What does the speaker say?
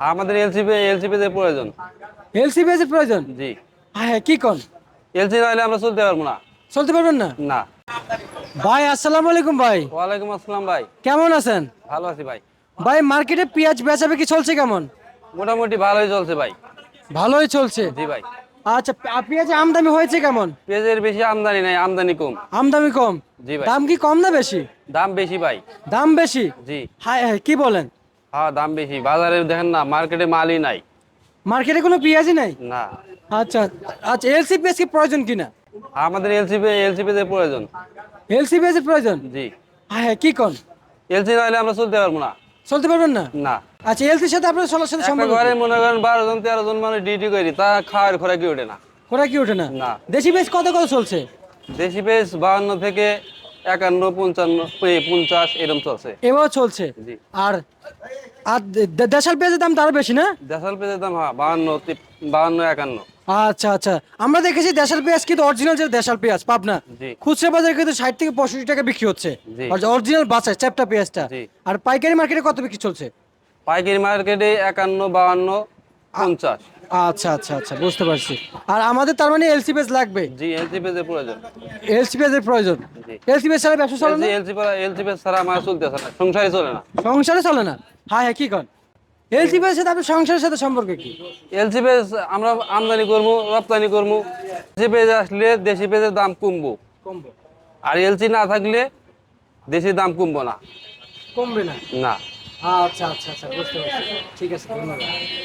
আমাদের এলসিপি এলসিপিতে প্রয়োজন। এলসি বেজের প্রয়োজন? জি। হ্যাঁ কি কোন? এলসি নাহলে আমরা চলতে পারব না। চলতে পারবেন না? না। ভাই আসসালামু আলাইকুম ভাই। ওয়ালাইকুম আসসালাম ভাই। কেমন আছেন? ভালো আছি ভাই। ভাই মার্কেটে পেঁয়াজ বেচাবে কি চলছে কেমন? মোটামুটি ভালোই চলছে ভাই। ভালোই চলছে? জি ভাই। আচ্ছা পেঁয়াজের আমদানি হয়েছে কেমন? পেঁয়াজের বেশি আমদানি নাই আমদানি কম। আমদানি কম? জি ভাই। দাম কি কম না বেশি? দাম বেশি ভাই। দাম বেশি? জি। হায় হায় কি বলেন? হ্যাঁ দাম বেশি। বাজারে দেখেন না মার্কেটে মালই নাই। মার্কেটে কোনো পেঁয়াজই নাই? না। আচ্ছা আচ্ছা এলসি পেঁয়াজ কি প্রয়োজন কিনা? আমাদের এলসিপি এলসিপিতে প্রয়োজন। এলসি পেঁয়াজের প্রয়োজন? জি। হ্যাঁ কি কোন? এলসি নাহলে আমরা চলতে পারব না। চলতে পারবেন না? না। আচ্ছা এলসির সাথে আপনার চলার সাথে সম্পর্ক ঘরে মনে করেন বারো জন তেরো জন মানুষ ডিউটি করি তা খাওয়ার খোরাকি ওঠে না। ওরা কি ওঠে না? না। দেশি পেঁয়াজ কত কত চলছে? দেশি পেজ বাহান্ন থেকে একান্ন পঞ্চান্ন পঞ্চাশ এরকম চলছে। এবার চলছে? আর আর দেশাল পেঁয়াজের দাম তো আরও বেশি না? দেশাল পেজের দাম হ্যাঁ বাহান্ন বাহান্ন একান্ন। আচ্ছা আচ্ছা। আমরা দেখেছি দেশাল পেঁয়াজ কিন্তু অরিজিনাল যে দেশাল পেঁয়াজ পাবনা। খুচরা বাজারে কিন্তু ষাট থেকে পঁয়ষট্টি টাকা বিক্রি হচ্ছে। অরিজিনাল বাচ্চা চ্যাপটা পেঁয়াজটা। আর পাইকারি মার্কেটে কত বিক্রি চলছে? পাইকারি মার্কেটে একান্ন বাহান্ন পঞ্চাশ আচ্ছা আচ্ছা আচ্ছা বুঝতে পারছি আর আমাদের তার মানে এলসি পেঁয়াজ লাগবে জি এলসি পেজের প্রয়োজন এলসি পেঁয়াজের প্রয়োজন এলসি পেঁয়াজ ছাড়া ব্যবসা চলে না এলসি এলসি পেজ ছাড়া আমার চলতেছে না সংসারই চলে না সংসারে চলে না হ্যাঁ হ্যাঁ কি কন এলসি পেঁয়াজের সাথে আপনার সংসারের সাথে সম্পর্ক কি এলসি পেজ আমরা আমদানি করব রপ্তানি করব দেশি পেজ আসলে দেশি পেজের দাম কমবো কমবে আর এলসি না থাকলে দেশি দাম কমবো না কমবে না না আচ্ছা আচ্ছা আচ্ছা বুঝতে পারছি ঠিক আছে ধন্যবাদ